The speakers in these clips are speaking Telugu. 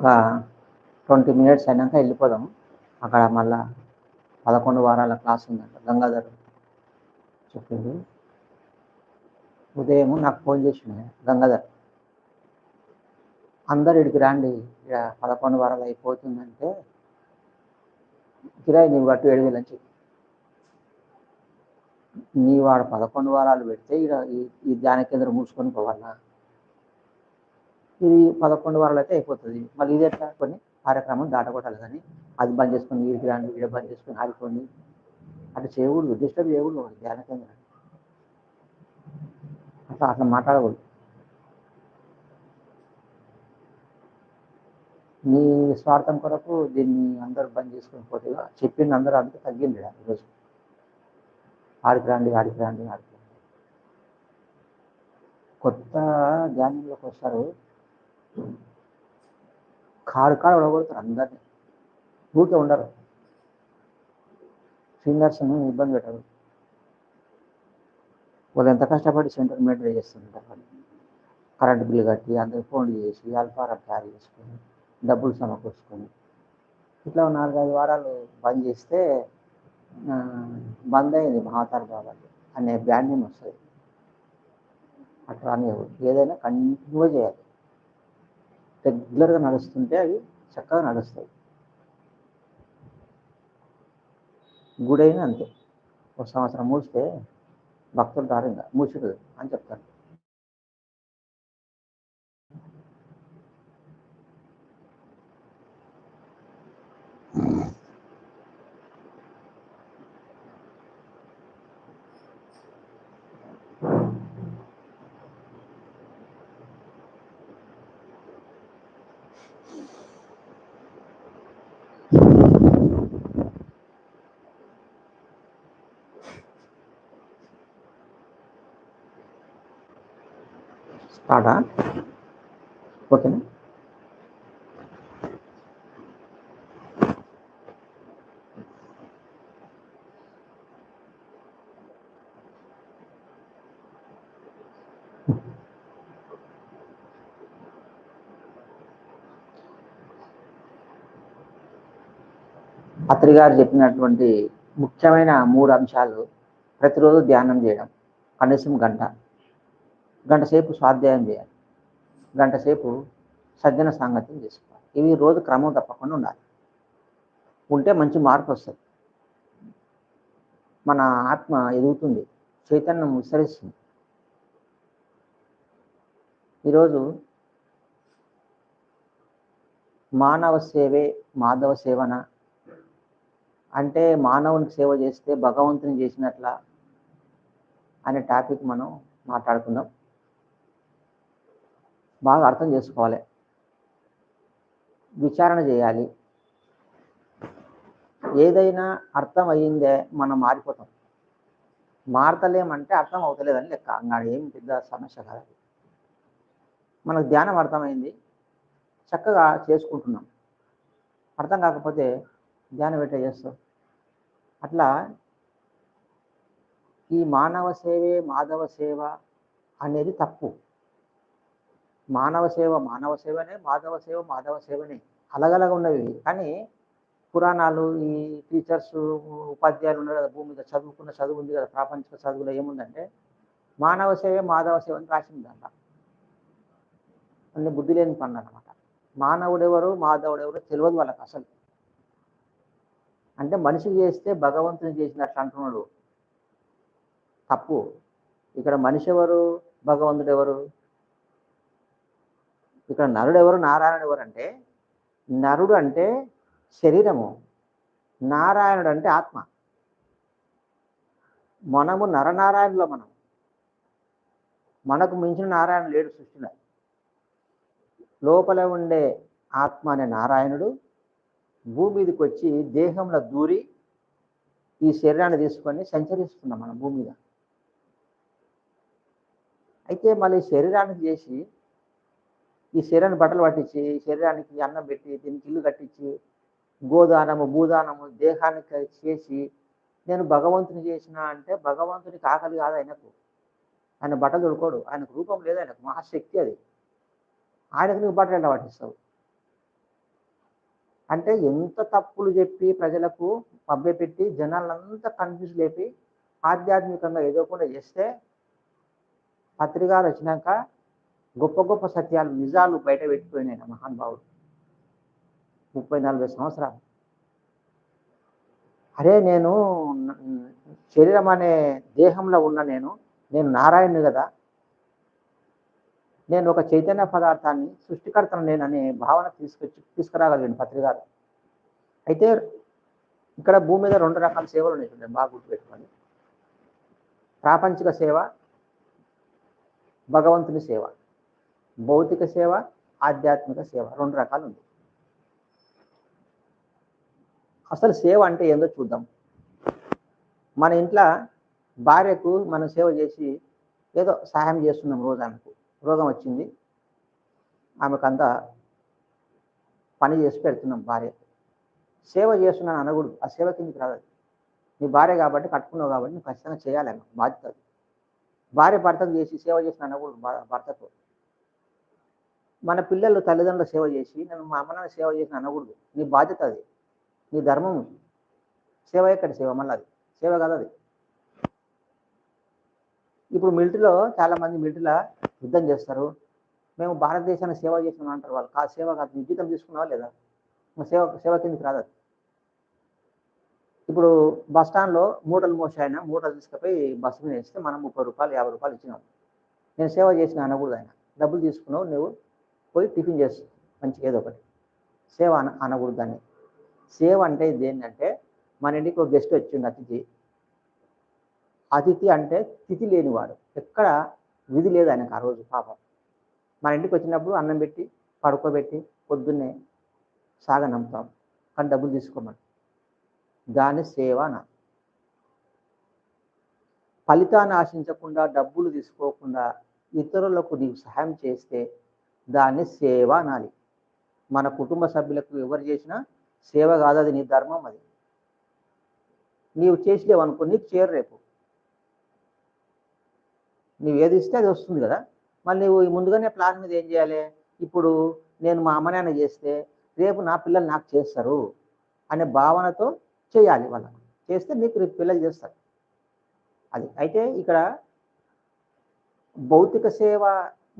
ఒక ట్వంటీ మినిట్స్ అయినాక వెళ్ళిపోదాం. అక్కడ మళ్ళా పదకొండు వారాల క్లాస్ ఉందంట గంగాధర్ చెప్పింది. ఉదయం నాకు ఫోన్ చేసిండే గంగాధర్ అందరు ఇడికి రండి ఇక పదకొండు వారాలు అయిపోతుందంటే కిరాయి నీవు కట్టు ఏడు వేలు అని చెప్పి. నీ వాడు పదకొండు వారాలు పెడితే ఇక ఈ ఈ ధ్యాన కేంద్రం మూసుకొని పోవాలా? ఇది పదకొండు వారాలు అయితే అయిపోతుంది. మళ్ళీ ఇది ఎట్లా? కొన్ని కార్యక్రమం దాటగొట్టాలి కానీ అది బంద్ చేసుకొని వీడికి రాండి వీడ బంద్ చేసుకొని ఆడుకోండి అట్లా చేయకూడదు డిస్టర్బ్ చేయకూడదు వాడు ధ్యాన కేంద్రం అట్లా అట్లా మాట్లాడకూడదు. నీ స్వార్థం కొరకు దీన్ని అందరూ బంద్ చేసుకుని పోతే చెప్పింది అందరూ అందుకే తగ్గింది ఈరోజు ఆడికి రాండి ఆడికి రాండి ఆడికి రాండి. కొత్త ధ్యానంలోకి వస్తారు. కారు కారు విడగొడతారు అందరినీ. ఊరికే ఉండరు. సీనియర్స్ ఇబ్బంది పెట్టరు. వాళ్ళు ఎంత కష్టపడి సెంటర్ మెయింటైన్ చేస్తుంటారు వాళ్ళు. కరెంట్ బిల్లు కట్టి అందరికి ఫోన్లు చేసి అల్పారం తయారు చేసుకొని డబ్బులు సమకూర్చుకొని. ఇట్లా నాలుగైదు వారాలు బంద్ చేస్తే బంద్ అయింది మహాతార్ బాబా అనే బ్రాండ్ నేమ్ వస్తుంది. అట్లా అనేవి ఏదైనా కంటిన్యూ చేయాలి. రెగ్యులర్గా నడుస్తుంటే అవి చక్కగా నడుస్తాయి. గుడి అంతే. ఒక సంవత్సరం మూస్తే భక్తులు దారంగా మూసిడు అని చెప్తారు. స్టార్టా ఓకేనా? అత్రి గారు చెప్పినటువంటి ముఖ్యమైన మూడు అంశాలు ప్రతిరోజు ధ్యానం చేయడం కనీసం గంట. గంట సేపు స్వాధ్యాయం చేయాలి. గంట సేపు సజ్జన సాంగత్యం చేసుకోవాలి. ఇవి రోజు క్రమం తప్పకుండా ఉండాలి. ఉంటే మంచి మార్పు వస్తుంది. మన ఆత్మ ఎదుగుతుంది. చైతన్యం విస్తరిస్తుంది. ఈరోజు మానవ సేవే మాధవ సేవన. అంటే మానవునికి సేవ చేస్తే భగవంతుని చేసినట్ల అనే టాపిక్ మనం మాట్లాడుకుందాం. బాగా అర్థం చేసుకోవాలి. విచారణ చేయాలి. ఏదైనా అర్థం అయ్యిందే మనం మారిపోతాం. మారతలేమంటే అర్థం అవుతలేదని లెక్క. అన్నాడు ఏం పెద్ద సమస్య కాదు మనకు ధ్యానం అర్థమైంది. చక్కగా చేసుకుంటున్నాం. అర్థం కాకపోతే ధ్యానం పెట్టే చేస్తాం అట్లా ఈ మానవ సేవే మాధవ సేవ అనేది తప్పు. మానవ సేవ మానవ సేవనే మాధవ సేవ మాధవ సేవనే. అలగలగా ఉన్నవి కానీ పురాణాలు ఈ టీచర్స్ ఉపాధ్యాయులు ఉన్నారు కదా భూమి మీద చదువుకున్న చదువు ఉంది కదా ప్రాపంచిక చదువులో ఏముందంటే మానవ సేవే మాధవ సేవ అని రాసింది అంట అన్ని బుద్ధి లేని పనులు అనమాట మానవుడెవరు మాధవుడెవరు తెలియదు వాళ్ళకి అసలు. అంటే మనిషి చేస్తే భగవంతుని చేసినట్లు అంటున్నాడు. తప్పు. ఇక్కడ మనిషి ఎవరు భగవంతుడు ఎవరు? ఇక్కడ నరుడు ఎవరు? నారాయణుడు ఎవరు అంటే నరుడు అంటే శరీరము. నారాయణుడు అంటే ఆత్మ. మనము నరనారాయణులో మనం. మనకు మించిన నారాయణ లేడు సృష్టిలో. లోపల ఉండే ఆత్మ అనే నారాయణుడు భూమి మీదకి వచ్చి దేహంలో దూరి ఈ శరీరాన్ని తీసుకొని సంచరిస్తున్నాం మనం భూమి మీద. అయితే మళ్ళీ శరీరానికి చేసి ఈ శరీరాన్ని బట్టలు పట్టించి ఈ శరీరానికి అన్నం పెట్టి దీనికి ఇల్లు కట్టించి గోదానము భూదానము దేహానికి చేసి నేను భగవంతుని చేసిన అంటే భగవంతునికి ఆకలి కాదు ఆయనకు. ఆయన బట్టలు దొడుకోడు ఆయనకు రూపం లేదు ఆయనకు. మహాశక్తి అది. ఆయనకు నువ్వు బట్టలు ఎలా పట్టిస్తావు? అంటే ఎంత తప్పులు చెప్పి ప్రజలకు పెట్టి జనాలంతా కన్ఫ్యూజ్ లేపి ఆధ్యాత్మికంగా ఎదుర్కొండ చేస్తే పత్రికలు వచ్చినాక గొప్ప గొప్ప సత్యాలు నిజాలు బయట పెట్టిపోయినాయి మహానుభావుడు. ముప్పై నలభై సంవత్సరాలు. అరే నేను శరీరం అనే దేహంలో ఉన్న నేను నేను నారాయణుని కదా. నేను ఒక చైతన్య పదార్థాన్ని సృష్టికర్తను నేను అనే భావన తీసుకొచ్చి తీసుకురాగలిగాను పత్రికారు అయితే ఇక్కడ భూమి మీద రెండు రకాల సేవలు ఉన్నాయి బాగా గుర్తుపెట్టుకోండి. ప్రాపంచిక సేవ భగవంతుని సేవ. భౌతిక సేవ ఆధ్యాత్మిక సేవ రెండు రకాలు ఉంది అసలు సేవ అంటే ఏందో చూద్దాం. మన ఇంట్లో భార్యకు మనం సేవ చేసి ఏదో సహాయం చేస్తున్నాం రోజానికి. రోగం వచ్చింది. ఆమెకంతా పని చేసి పెడుతున్నాం భార్యకు సేవ చేస్తున్నాను అనకూడదు. ఆ సేవ కిందకి రాదు నీ భార్య కాబట్టి కట్టుకున్నావు కాబట్టి నువ్వు ఖచ్చితంగా చేయాలి బాధ్యత భార్య భర్తకు చేసి సేవ చేసిన అనకూడదు భర్తకు మన పిల్లలు తల్లిదండ్రులు సేవ చేసి నేను మా అమ్మ సేవ చేసిన అనకూడదు. నీ బాధ్యత అది. నీ ధర్మం సేవ ఎక్కడ సేవ? మళ్ళీ అది. సేవ కాదు అది. ఇప్పుడు మిలిటరీలో చాలామంది మిలిటరీలో యుద్ధం చేస్తారు. మేము భారతదేశాన్ని సేవ చేసినాం అంటారు వాళ్ళు. కా సేవ కాదు. జీతం తీసుకున్నావా లేదా? సేవ సేవ కిందకి రాదు ఇప్పుడు బస్ స్టాండ్లో మూటలు మోసాయన మూటలు తీసుకుపోయి బస్సు మీద వేస్తే మనం ముప్పై రూపాయలు యాభై రూపాయలు ఇచ్చినాం. నేను సేవ చేసిన అనకూడదు ఆయన. డబ్బులు తీసుకున్నావు నువ్వు పోయి టిఫిన్ చేస్తావు మంచిగా ఏదో ఒకటి. సేవ అన అనకూడదు దాన్ని. సేవ అంటే ఇది ఏంటంటే మన ఇంటికి ఒక గెస్ట్ వచ్చింది అతిథి. అతిథి అంటే తిథి లేనివాడు. ఎక్కడ విధి లేదు ఆయనకు ఆ రోజు పాపం. మన ఇంటికి వచ్చినప్పుడు అన్నం పెట్టి పడుకోబెట్టి పొద్దున్నే సాగనంపుతాం. కానీ డబ్బులు తీసుకోమని. దాని సేవ నా ఫలితాన్ని ఆశించకుండా డబ్బులు తీసుకోకుండా ఇతరులకు నీవు సహాయం చేస్తే దాన్ని సేవ అనాలి. మన కుటుంబ సభ్యులకు ఎవరు చేసినా సేవ కాదు అది నీ ధర్మం అది. నీవు చేసలేవు అనుకో నీకు చేరు రేపు. నువ్వు ఏది ఇస్తే అది వస్తుంది కదా. మళ్ళీ నువ్వు ముందుగానే ప్లాన్ మీద ఏం చేయాలి? ఇప్పుడు నేను మా అమ్మ నాన్న చేస్తే రేపు నా పిల్లలు నాకు చేస్తారు అనే భావనతో చేయాలి వాళ్ళకు. చేస్తే నీకు రేపు పిల్లలు చేస్తారు. అది. అయితే ఇక్కడ భౌతిక సేవ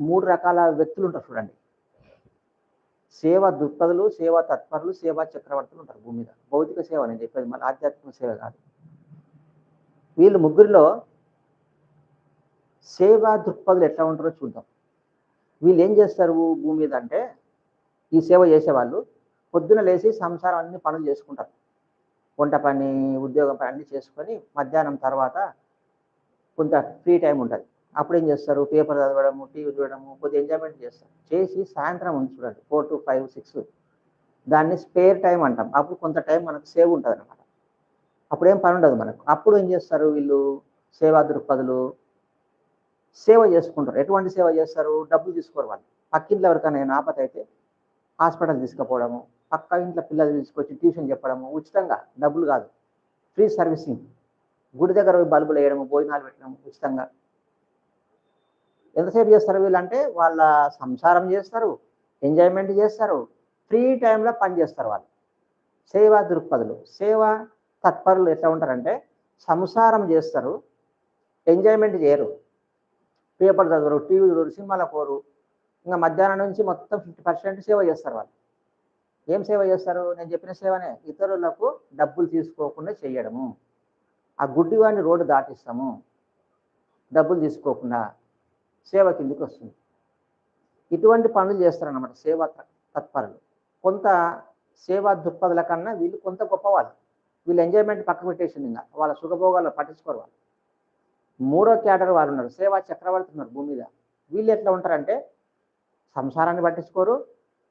మూడు రకాల వ్యక్తులు ఉంటారు చూడండి. సేవ దృక్పథులు సేవ తత్పరులు సేవా చక్రవర్తులు ఉంటారు భూమి మీద. భౌతిక సేవ నేను చెప్పేది మళ్ళీ ఆధ్యాత్మిక సేవ కాదు. వీళ్ళు ముగ్గురిలో సేవా దృక్పథులు ఎట్లా ఉంటారో చూద్దాం. వీళ్ళు ఏం చేస్తారు భూమి మీద అంటే ఈ సేవ చేసేవాళ్ళు పొద్దున లేచి సంసారం అన్ని పనులు చేసుకుంటారు. వంట పని ఉద్యోగం పని అన్నీ చేసుకొని మధ్యాహ్నం తర్వాత కొంత ఫ్రీ టైం ఉంటుంది. అప్పుడు ఏం చేస్తారు? పేపర్ చదవడము టీవీ చూడడము కొద్దిగా ఎంజాయ్మెంట్ చేస్తారు. చేసి సాయంత్రం ఉంది చూడండి ఫోర్ టు ఫైవ్ సిక్స్. దాన్ని స్పేర్ టైం అంటాం. అప్పుడు కొంత టైం మనకు సేవ్ ఉంటుంది అనమాట అప్పుడు ఏం పని ఉండదు మనకు. అప్పుడు ఏం చేస్తారు వీళ్ళు? సేవా దృక్పథులు సేవ చేసుకుంటారు. ఎటువంటి సేవ చేస్తారు? డబ్బులు తీసుకోరు వాళ్ళు. పక్కింట్లో ఎవరికైనా ఆపత అయితే హాస్పిటల్ తీసుకుపోవడము పక్క ఇంట్లో పిల్లలు తీసుకొచ్చి ట్యూషన్ చెప్పడము ఉచితంగా డబ్బులు కాదు. Free servicing. గుడి దగ్గర బల్బులు వేయడము భోజనాలు పెట్టడము ఉచితంగా. ఎంతసేపు చేస్తారు వీళ్ళంటే వాళ్ళ సంసారం చేస్తారు ఎంజాయ్మెంట్ చేస్తారు ఫ్రీ టైంలో పని చేస్తారు వాళ్ళు. సేవా దృక్పథులు సేవ తత్పరులు ఎట్లా ఉంటారంటే సంసారం చేస్తారు ఎంజాయ్మెంట్ చేయరు. పేపర్ చదవరు టీవీ చూడరు సినిమాల కోరు ఇంకా మధ్యాహ్నం నుంచి మొత్తం ఫిఫ్టీ పర్సెంట్ సేవ చేస్తారు వాళ్ళు. ఏం సేవ చేస్తారు? నేను చెప్పిన సేవనే ఇతరులకు డబ్బులు తీసుకోకుండా చేయడము. ఆ గుడ్డివాడిని రోడ్డు దాటిస్తాము. డబ్బులు తీసుకోకుండా సేవ కిందికి వస్తుంది. ఇటువంటి పనులు చేస్తారన్నమాట సేవ తత్పరులు. కొంత సేవా దృక్పథుల కన్నా వీళ్ళు కొంత గొప్పవాళ్ళు. వీళ్ళు ఎంజాయ్మెంట్ పక్క పెట్టేసింది ఇంకా. వాళ్ళ సుఖభోగాలు పట్టించుకోరు వాళ్ళు. మూడో క్యాటర్ వారు ఉన్నారు. సేవా చక్రవర్తి ఉన్నారు భూమి మీద. వీళ్ళు ఎట్లా ఉంటారంటే సంసారాన్ని పట్టించుకోరు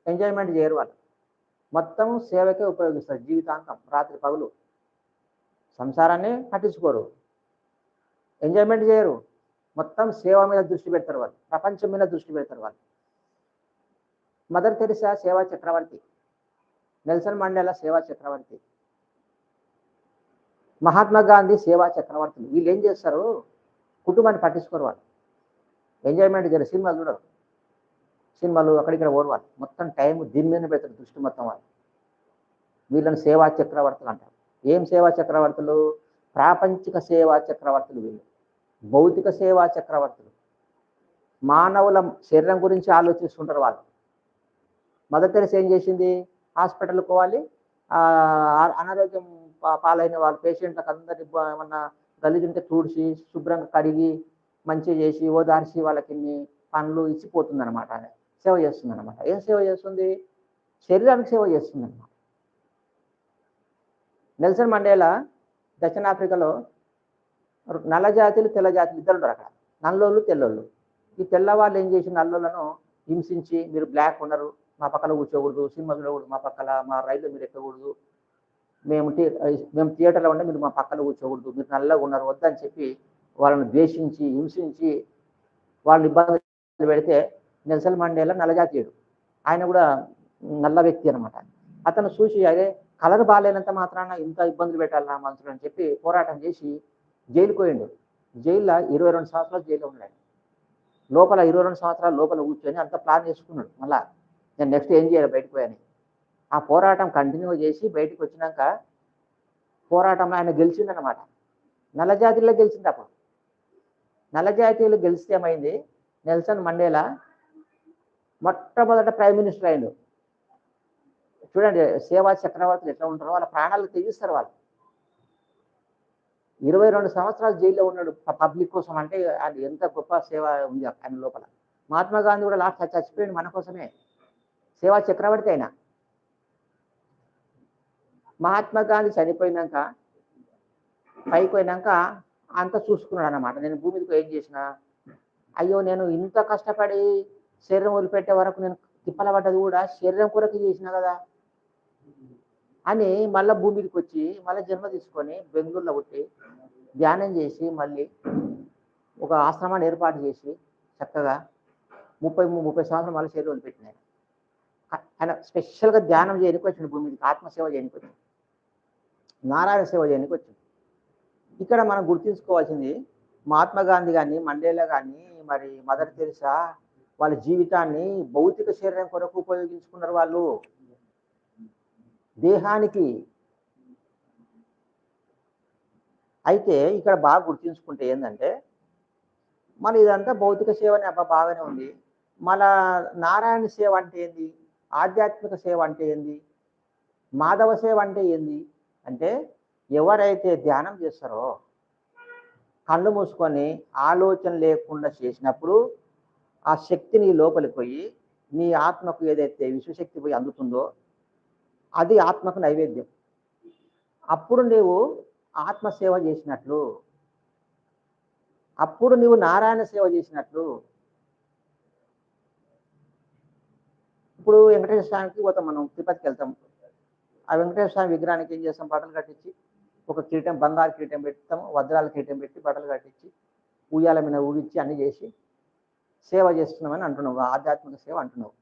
ఎంజాయ్మెంట్ చేయరు వాళ్ళు. మొత్తం సేవకే ఉపయోగిస్తారు జీవితాంతం రాత్రి పగులు. సంసారాన్ని పట్టించుకోరు. ఎంజాయ్మెంట్ చేయరు. మొత్తం సేవ మీద దృష్టి పెడతారు వాళ్ళు. ప్రపంచం మీద దృష్టి పెడతారు వాళ్ళు. మదర్ తెరిసా సేవా చక్రవర్తి. నెల్సన్ మండేలా సేవా చక్రవర్తి. మహాత్మా గాంధీ సేవా చక్రవర్తులు వీళ్ళు ఏం చేస్తారు? కుటుంబాన్ని పట్టించుకోరు వాళ్ళు. ఎంజాయ్మెంట్ చేయరు సినిమాలు చూడరు. సినిమాలు అక్కడిక్కడ ఓరు వాళ్ళు. మొత్తం టైం దీని మీద పెడతారు దృష్టి మొత్తం వాళ్ళు. వీళ్ళని సేవా చక్రవర్తులు అంటారు. ఏం సేవా చక్రవర్తులు? ప్రాపంచిక సేవా చక్రవర్తులు వీళ్ళు. భౌతిక సేవా చక్రవర్తులు. మానవుల శరీరం గురించి ఆలోచిస్తుంటారు వాళ్ళు. మదర్ తెరస్ ఏం చేసింది? హాస్పిటల్కి పోవాలి. అనారోగ్యం పాలైన వాళ్ళ పేషెంట్లకు అందరి ఏమన్నా గలీజుంటే తుడిచి శుభ్రంగా కడిగి మంచిగా చేసి ఓదార్చి వాళ్ళకి పనులు ఇచ్చిపోతుంది అనమాట సేవ చేస్తుంది అనమాట ఏం సేవ చేస్తుంది? శరీరానికి సేవ చేస్తుంది అనమాట నెల్సన్ మండేలా దక్షిణాఫ్రికాలో నల్ల జాతులు తెల్ల జాతులు ఇద్దరు ఉన్నారు అక్కడ. నల్లోళ్ళు తెల్లోళ్ళు. ఈ తెల్లవాళ్ళు ఏం చేసి నల్లోళ్ళను హింసించి మీరు బ్లాక్ ఉన్నారు మా పక్కన కూర్చోకూడదు సినిమా చూడకూడదు మా పక్కన మా రైల్లో మీరు ఎక్కకూడదు మేము మేము థియేటర్లో ఉండే మీరు మా పక్కన కూర్చోకూడదు మీరు నల్లగా ఉన్నారు వద్దని చెప్పి వాళ్ళని ద్వేషించి హింసించి వాళ్ళని ఇబ్బంది పెడితే నెల్సల్ మండేలా నల్లజాతీయుడు ఆయన కూడా నల్ల వ్యక్తి అనమాట అతను చూసి అదే కలర్ బాగాలేనంత మాత్రాన ఇంత ఇబ్బందులు పెట్టాలి నా మనుషులు అని చెప్పి పోరాటం చేసి జైలుకు పోయిండు జైల్లో ఇరవై రెండు సంవత్సరాలు జైల్లో ఉన్నాడు. లోపల ఇరవై రెండు సంవత్సరాలు లోపల కూర్చొని అంత ప్లాన్ చేసుకున్నాడు. మళ్ళా నేను నెక్స్ట్ ఏం చేయాలి బయటకు పోయాని ఆ పోరాటం కంటిన్యూ చేసి బయటకు వచ్చినాక పోరాటంలో ఆయన గెలిచిందనమాట నల్ల జాతీయుల్లో గెలిచింది అప్పుడు. నల్ల జాతీయులు గెలిస్తే ఏమైంది? నెల్సన్ మండేలా మొట్టమొదట ప్రైమ్ మినిస్టర్ అయిండు చూడండి సేవా చక్రవర్తులు ఎట్లా ఉంటారో వాళ్ళ ప్రాణాలు తెగిస్తారు వాళ్ళు. ఇరవై రెండు సంవత్సరాలు జైల్లో ఉన్నాడు పబ్లిక్ కోసం అంటే అది ఎంత గొప్ప సేవ ఉంది ఆయన లోపల. మహాత్మా గాంధీ కూడా లాస్ట్ చచ్చిపోయింది మన కోసమే. సేవా చక్రవర్తి అయినా మహాత్మా గాంధీ చనిపోయినాక పైకి పోయినాక అంత చూసుకున్నాడు అన్నమాట నేను భూమి ఏం చేసిన? అయ్యో నేను ఇంత కష్టపడి శరీరం వదిలిపెట్టే వరకు నేను తిప్పలబడ్డది కూడా శరీరం కొరకు చేసిన కదా. అని మళ్ళీ భూమికి వచ్చి మళ్ళీ జన్మ తీసుకొని బెంగళూరులో పుట్టి ధ్యానం చేసి మళ్ళీ ఒక ఆశ్రమాన్ని ఏర్పాటు చేసి చక్కగా ముప్పై ముప్పై సంవత్సరాలు మళ్ళీ శరీరం వదిలిపెట్టినాయి. ఆయన స్పెషల్గా ధ్యానం చేయడానికి వచ్చింది భూమి మీదకి ఆత్మసేవ చేయడానికి వచ్చింది నారాయణ సేవ చేయడానికి వచ్చింది ఇక్కడ మనం గుర్తుంచుకోవాల్సింది మహాత్మా గాంధీ కానీ మండేలా కానీ మరి మదర్ తెరిసా వాళ్ళ జీవితాన్ని భౌతిక శరీరం కొరకు ఉపయోగించుకున్నారు వాళ్ళు. దేహానికి. అయితే ఇక్కడ బాగా గుర్తుంచుకుంటే ఏంటంటే మన ఇదంతా భౌతిక సేవని అబ్బా బాగానే ఉంది. మన నారాయణ సేవ అంటే ఏంది? ఆధ్యాత్మిక సేవ అంటే ఏంది? మాధవ సేవ అంటే ఏంది? అంటే ఎవరైతే ధ్యానం చేస్తారో కళ్ళు మూసుకొని ఆలోచన లేకుండా చేసినప్పుడు ఆ శక్తి నీ లోపలికి పోయి నీ ఆత్మకు ఏదైతే విశ్వశక్తి పోయి అందుతుందో అది ఆత్మకు నైవేద్యం. అప్పుడు నీవు ఆత్మ సేవ చేసినట్లు. అప్పుడు నీవు నారాయణ సేవ చేసినట్లు. ఇప్పుడు వెంకటేశ్వర స్వామికి పోతాం మనం తిరుపతికి వెళ్తాం. ఆ వెంకటేశ్వర స్వామి విగ్రహానికి ఏం చేస్తాం? బట్టలు కట్టించి ఒక కీటం బంగారు కీటం పెడతాం వజ్రాల కీటం పెట్టి బట్టలు కట్టించి ఉయ్యాల మీద ఊగించి అన్ని చేసి సేవ చేస్తున్నామని అంటున్నావు ఆధ్యాత్మిక సేవ అంటున్నావు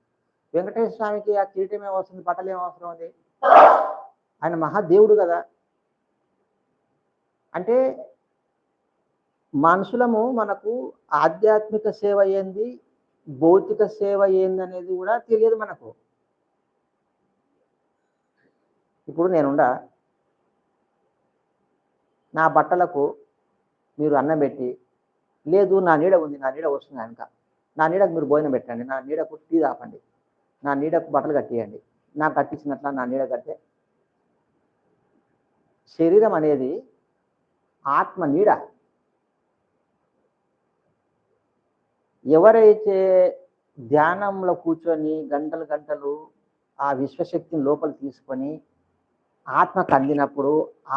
వెంకటేశ్వర స్వామికి ఆ కిరీటం ఏమవసరం బట్టలు ఏం అవసరం ఉంది ఆయన మహాదేవుడు కదా. అంటే మనుషులము మనకు ఆధ్యాత్మిక సేవ ఏంది? భౌతిక సేవ ఏంది అనేది కూడా తెలియదు మనకు. ఇప్పుడు నేనుండా. నా బట్టలకు మీరు అన్నం పెట్టి లేదు నా నీడ ఉంది నా నీడ వస్తుంది కనుక. నా నీడకు మీరు భోజనం పెట్టండి నా నీడకు టీ తాపండి. నా నీడకు బట్టలు కట్టేయండి. నాకు కట్టించినట్ల నా నీడ కట్టే శరీరం అనేది ఆత్మ నీడ. ఎవరైతే ధ్యానంలో కూర్చొని గంటలు గంటలు ఆ విశ్వశక్తిని లోపల తీసుకొని ఆత్మకు అందినప్పుడు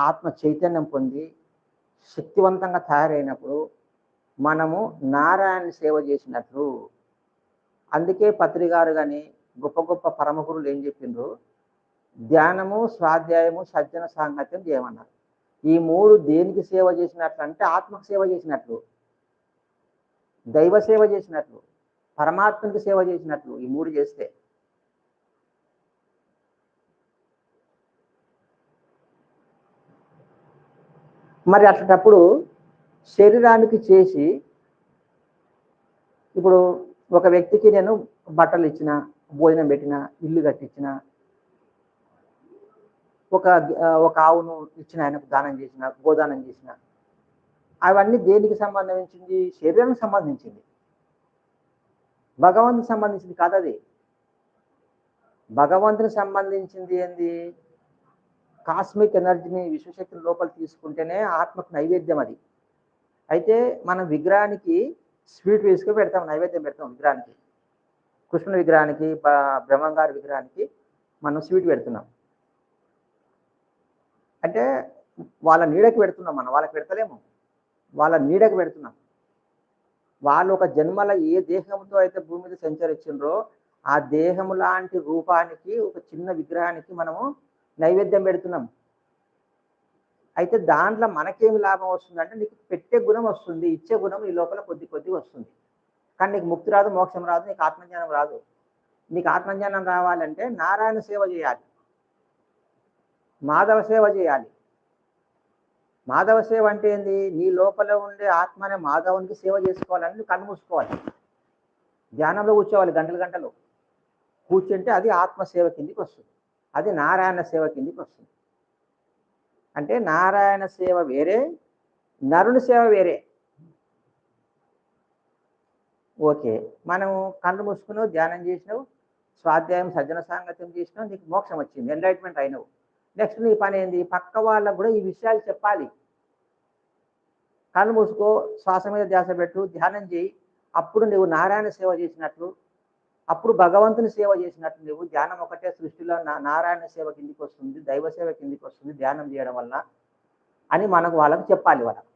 ఆత్మ చైతన్యం పొంది శక్తివంతంగా తయారైనప్పుడు మనము నారాయణ సేవ చేసినట్లు. అందుకే పత్రికారు కానీ గొప్ప గొప్ప పరమగురులు ఏం చెప్పిండ్రు? ధ్యానము స్వాధ్యాయము సజ్జన సాంగత్యం చేయమన్నారు. ఈ మూడు దేనికి సేవ చేసినట్లు అంటే ఆత్మకు సేవ చేసినట్లు. దైవ సేవ చేసినట్లు. పరమాత్మకి సేవ చేసినట్లు ఈ మూడు చేస్తే. మరి అట్లాంటప్పుడు శరీరానికి చేసి ఇప్పుడు ఒక వ్యక్తికి నేను బట్టలు ఇచ్చిన భోజనం పెట్టిన ఇల్లు కట్టించిన ఒక ఒక ఆవును ఇచ్చిన ఆయనకు దానం చేసిన గోదానం చేసిన అవన్నీ దేనికి సంబంధించింది? శరీరానికి సంబంధించింది. భగవంతునికి సంబంధించింది కాదు అది. భగవంతునికి సంబంధించింది ఏంది? కాస్మిక్ ఎనర్జీని విశ్వశక్తిని లోపల తీసుకుంటేనే ఆత్మకు నైవేద్యం అది. అయితే మనం విగ్రహానికి స్వీట్ వేసుకొని పెడతాం నైవేద్యం పెడతాం విగ్రహానికి. కృష్ణుని విగ్రహానికి బ్రహ్మంగారి విగ్రహానికి మనం స్వీట్ పెడుతున్నాం. అంటే వాళ్ళ నీడకి పెడుతున్నాం మనం వాళ్ళకి పెడతలేము. వాళ్ళ నీడకి పెడుతున్నాం. వాళ్ళు ఒక జన్మల ఏ దేహంతో అయితే భూమి మీద సంచరించిండ్రో ఆ దేహము లాంటి రూపానికి ఒక చిన్న విగ్రహానికి మనము నైవేద్యం పెడుతున్నాం. అయితే దాంట్లో మనకేమి లాభం వస్తుందంటే నీకు పెట్టే గుణం వస్తుంది ఇచ్చే గుణం ఈ లోపల కొద్ది కొద్ది వస్తుంది. కానీ నీకు ముక్తి రాదు మోక్షం రాదు నీకు ఆత్మజ్ఞానం రాదు. నీకు ఆత్మజ్ఞానం రావాలంటే నారాయణ సేవ చేయాలి. మాధవ సేవ చేయాలి. మాధవ సేవ అంటే ఏంది? నీ లోపల ఉండే ఆత్మనే మాధవునికి సేవ చేసుకోవాలని నువ్వు కన్ను మూసుకోవాలి. ధ్యానంలో కూర్చోవాలి గంటలు గంటలు. కూర్చుంటే అది ఆత్మ సేవ కిందికి వస్తుంది. అది నారాయణ సేవ కిందికి వస్తుంది. అంటే నారాయణ సేవ వేరే నరుని సేవ వేరే. ఓకే. మనం కళ్ళు మూసుకున్నావు ధ్యానం చేసినావు స్వాధ్యాయం సజ్జన సాంగత్యం చేసినావు నీకు మోక్షం వచ్చింది ఎన్లైట్మెంట్ అయినావు. నెక్స్ట్ నీ పని ఏంది? పక్క వాళ్ళకు కూడా ఈ విషయాలు చెప్పాలి. కళ్ళు మూసుకో శ్వాస మీద ధ్యాస పెట్టు ధ్యానం చేయి. అప్పుడు నువ్వు నారాయణ సేవ చేసినట్లు అప్పుడు భగవంతుని సేవ చేసినట్లు నువ్వు ధ్యానం ఒకటే సృష్టిలో నారాయణ సేవ కిందికి వస్తుంది దైవ సేవ కిందికి వస్తుంది ధ్యానం చేయడం వల్ల అని మనకు వాళ్ళకు చెప్పాలి వాళ్ళకు.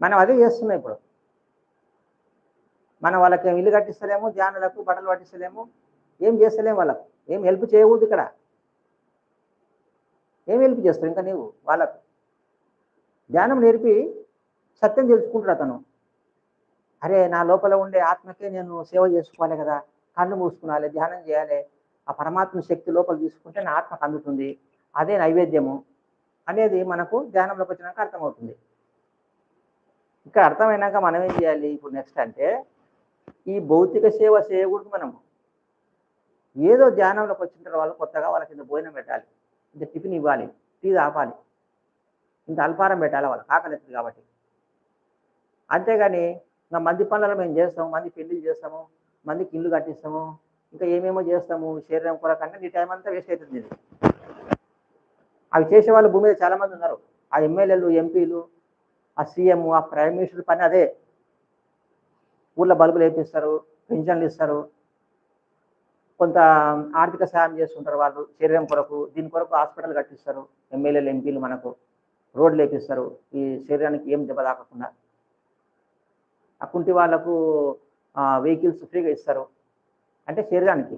మనం అదే చేస్తున్నాం ఇప్పుడు. మనం వాళ్ళకి ఇల్లు కట్టిస్తలేము ధ్యానులకు బట్టలు పట్టిస్తలేము ఏం చేస్తలేము వాళ్ళకు. ఏం హెల్ప్ చేయకూడదు ఇక్కడ. ఏం హెల్ప్ చేస్తావు ఇంకా నీవు వాళ్ళకు? ధ్యానం నేర్పి సత్యం తెలుసుకుంటాడు అతను. అరే నా లోపల ఉండే ఆత్మకే నేను సేవ చేసుకోవాలి కదా కళ్ళు మూసుకోవాలి ధ్యానం చేయాలి. ఆ పరమాత్మ శక్తి లోపల తీసుకుంటే నా ఆత్మకు అందుతుంది. అదే నైవేద్యము అనేది మనకు ధ్యానంలోకి వచ్చినాక అర్థమవుతుంది. ఇక్కడ అర్థమైనాక మనం ఏం చేయాలి ఇప్పుడు నెక్స్ట్ అంటే ఈ భౌతిక సేవ చేయకూడదు మనము. ఏదో ధ్యానంలోకి వచ్చిన తర్వాత కొత్తగా వాళ్ళకి ఇంత భోజనం పెట్టాలి. ఇంత టిఫిన్ ఇవ్వాలి టీ ఆపాలి ఇంత అల్పారం పెట్టాలి వాళ్ళకి ఆకలిస్తుంది కాబట్టి. అంతేగాని ఇంకా మంది పనులలో మేము చేస్తాము మంది పెళ్ళి చేస్తాము మందికి ఇల్లు కట్టిస్తాము ఇంకా ఏమేమో చేస్తాము శరీరం కొరకంటే నీ టైం అంతా వేస్ట్ అవుతుంది ఇది. అవి చేసే వాళ్ళు భూమి మీద చాలా మంది ఉన్నారు. ఆ ఎమ్మెల్యేలు ఎంపీలు ఆ సీఎం ఆ ప్రైమ్ మినిస్టర్ పని అదే. ఊళ్ళో బల్బులు వేపిస్తారు పెన్షన్లు ఇస్తారు. కొంత ఆర్థిక సాయం చేస్తుంటారు వాళ్ళు శరీరం కొరకు దీని కొరకు హాస్పిటల్ కట్టిస్తారు ఎమ్మెల్యేలు ఎంపీలు మనకు. రోడ్లు వేపిస్తారు ఈ శరీరానికి ఏం దెబ్బ తాకకుండా. అకుంటి వాళ్ళకు వెహికల్స్ ఫ్రీగా ఇస్తారు అంటే శరీరానికి.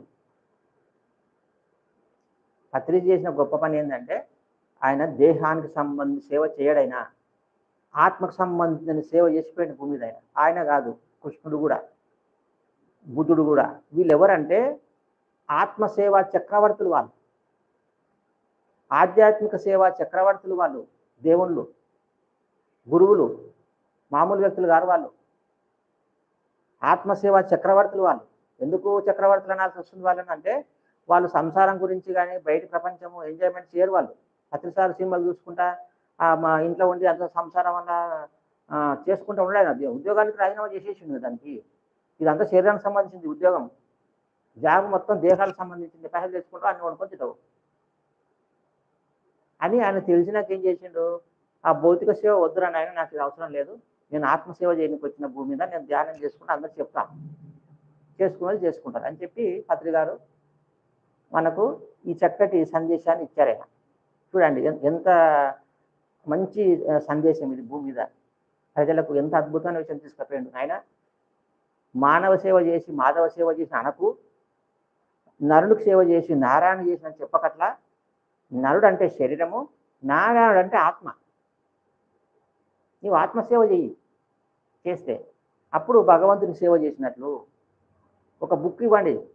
పత్రిక చేసిన గొప్ప పని ఏంటంటే ఆయన దేహానికి సంబంధించి సేవ చేయడైనా ఆత్మకు సంబంధించిన సేవ చేసిపోయిన భూమి మీద ఆయన. ఆయన కాదు కృష్ణుడు కూడా బుద్ధుడు కూడా. వీళ్ళు ఎవరంటే ఆత్మసేవ చక్రవర్తులు వాళ్ళు. ఆధ్యాత్మిక సేవ చక్రవర్తులు వాళ్ళు దేవుళ్ళు గురువులు మామూలు వ్యక్తులు గారు వాళ్ళు. ఆత్మసేవ చక్రవర్తులు వాళ్ళు. ఎందుకు చక్రవర్తులు అనాల్సి వస్తుంది వాళ్ళని అంటే వాళ్ళు సంసారం గురించి కానీ బయట ప్రపంచము ఎంజాయ్మెంట్ చేయరు వాళ్ళు. ప్రతిసారి సినిమాలు చూసుకుంటా మా ఇంట్లో ఉండి అంత సంసారం వల్ల చేసుకుంటూ ఉండలేదు అది ఉద్యోగానికి రాజీనామా చేసేసింది దానికి. ఇదంతా శరీరానికి సంబంధించింది ఉద్యోగం. జాబ్ మొత్తం దేహాలకు సంబంధించింది. పైసలు తెచ్చుకుంటూ అన్ని వండుకొని అని ఆయన తెలిసినాక ఏం చేసిండు? ఆ భౌతిక సేవ వద్దురా నాయన నాకు ఇది అవసరం లేదు. నేను ఆత్మసేవ చేయడానికి వచ్చిన భూమి మీద నేను ధ్యానం చేసుకుంటూ అందరు చెప్తాను చేసుకునేది చేసుకుంటారు. అని చెప్పి పత్రి గారు మనకు ఈ చక్కటి సందేశాన్ని ఇచ్చారు ఆయన. చూడండి ఎంత మంచి సందేశం ఇది భూమి మీద. ప్రజలకు ఎంత అద్భుతమైన విషయం తీసుకుపోయిండు. ఆయన మానవ సేవ చేసి మాధవ సేవ చేసి అనకు నరుడికి సేవ చేసి నారాయణ చేసిన చెప్పకట్లా నరుడు అంటే శరీరము నారాయణుడు అంటే ఆత్మ. నీవు ఆత్మసేవ చెయ్యి చేస్తే. అప్పుడు భగవంతుని సేవ చేసినట్లు. ఒక బుక్ ఇవ్వండి.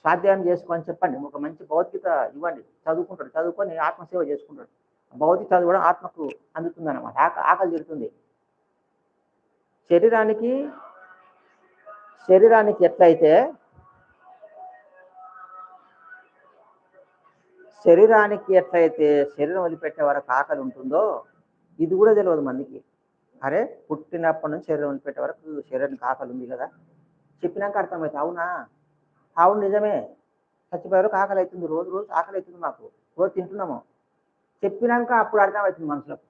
స్వాధ్యాయం చేసుకొని చెప్పండి. ఒక మంచి భగవద్గీత ఇవ్వండి. చదువుకుంటాడు. చదువుకొని ఆత్మసేవ చేసుకుంటాడు. భౌతిక చదువు ఆత్మకు అందుతుంది అనమాట ఆకలి తిరుగుతుంది శరీరానికి శరీరానికి ఎట్లయితే శరీరానికి ఎట్లయితే శరీరం వదిలిపెట్టే వరకు ఆకలి ఉంటుందో ఇది కూడా తెలియదు మందికి. అరే పుట్టినప్పటి నుంచి శరీరం వదిలిపెట్టే వరకు శరీరానికి ఆకలి ఉంది కదా. చెప్పినాక అర్థమవుతుంది అవునా? అవును నిజమే. చచ్చిపోయే వరకు ఆకలి అవుతుంది. రోజు రోజు ఆకలి అవుతుంది మాకు. రోజు తింటున్నాము. చెప్పినాక అప్పుడు అర్థమవుతుంది మనుషులకు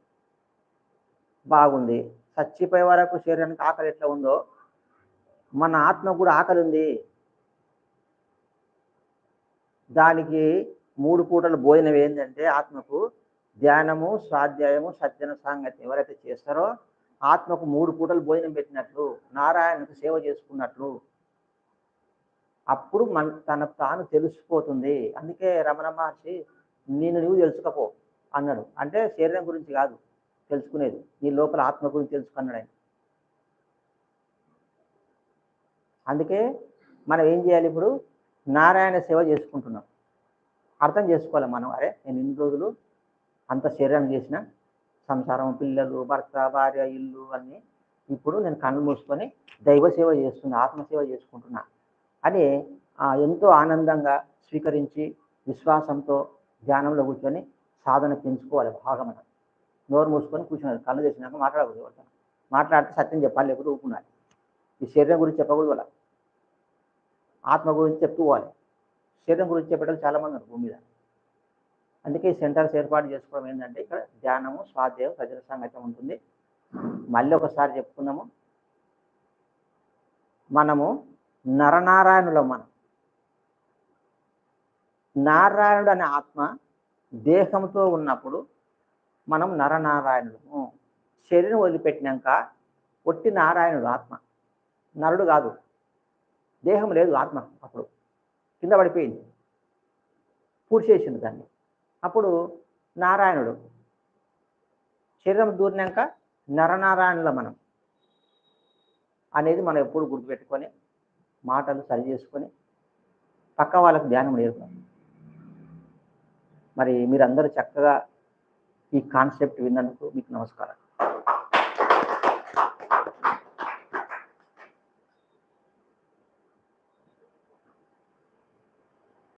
బాగుంది. చచ్చిపోయే వరకు శరీరానికి ఆకలి ఎట్లా ఉందో? మన ఆత్మ కూడా ఆకలి ఉంది. దానికి మూడు పూటలు భోజనం ఏంటంటే ఆత్మకు ధ్యానము స్వాధ్యాయము సజ్జన సాంగత్యం ఎవరైతే చేస్తారో ఆత్మకు మూడు పూటలు భోజనం పెట్టినట్లు నారాయణకు సేవ చేసుకున్నట్లు. అప్పుడు మన తనకు తాను తెలిసిపోతుంది. అందుకే రమణ మహర్షి నేను నువ్వు తెలుసుకపో. అన్నాడు. అంటే శరీరం గురించి కాదు తెలుసుకునేది. నీ లోపల ఆత్మ గురించి తెలుసుకున్నాడు ఆయన. అందుకే మనం ఏం చేయాలి ఇప్పుడు? నారాయణ సేవ చేసుకుంటున్నాం. అర్థం చేసుకోవాలి మనం. అరే నేను ఇన్ని రోజులు అంత శరీరం చేసిన సంసారం పిల్లలు భర్త భార్య ఇల్లు అన్నీ ఇప్పుడు నేను కళ్ళు మూసుకొని దైవ సేవ చేస్తున్నా ఆత్మసేవ చేసుకుంటున్నా అని ఎంతో ఆనందంగా స్వీకరించి విశ్వాసంతో ధ్యానంలో కూర్చొని సాధన పెంచుకోవాలి బాగా మనం నోరు మూసుకొని కూర్చున్నారు. కళ్ళు తెచ్చినాక మాట్లాడకూడదు. ఎవరితో మాట్లాడితే సత్యం చెప్పాలి లేకపోతే ఊపుకున్నాలి ఈ శరీరం గురించి చెప్పకూడదు వాళ్ళ ఆత్మ గురించి చెప్తూ పోవాలి. శరీరం గురించి చెప్పడం చాలామంది ఉన్నారు భూమి మీద. అందుకే ఈ సెంటర్స్ ఏర్పాటు చేసుకోవడం ఏంటంటే ఇక్కడ ధ్యానము స్వాధ్యాయం ప్రజల సంగతం ఉంటుంది. మళ్ళీ ఒకసారి చెప్పుకుందాము. మనము నరనారాయణులం మనం. నారాయణుడు అనే ఆత్మ దేహంతో ఉన్నప్పుడు మనం నరనారాయణుడు శరీరం వదిలిపెట్టినాక ఒట్టి నారాయణుడు ఆత్మ. నరుడు కాదు. దేహం లేదు ఆత్మ అప్పుడు. కింద పడిపోయింది. పూర్తి చేసింది దాన్ని. అప్పుడు నారాయణుడు శరీరం దూరినాక నరనారాయణుల మనం అనేది మనం ఎప్పుడు గుర్తుపెట్టుకొని మాటలు సరి చేసుకొని పక్క వాళ్ళకు ధ్యానం నేర్పాలి మరి మీరందరూ చక్కగా ఈ కాన్సెప్ట్ విన్నందుకు మీకు నమస్కారం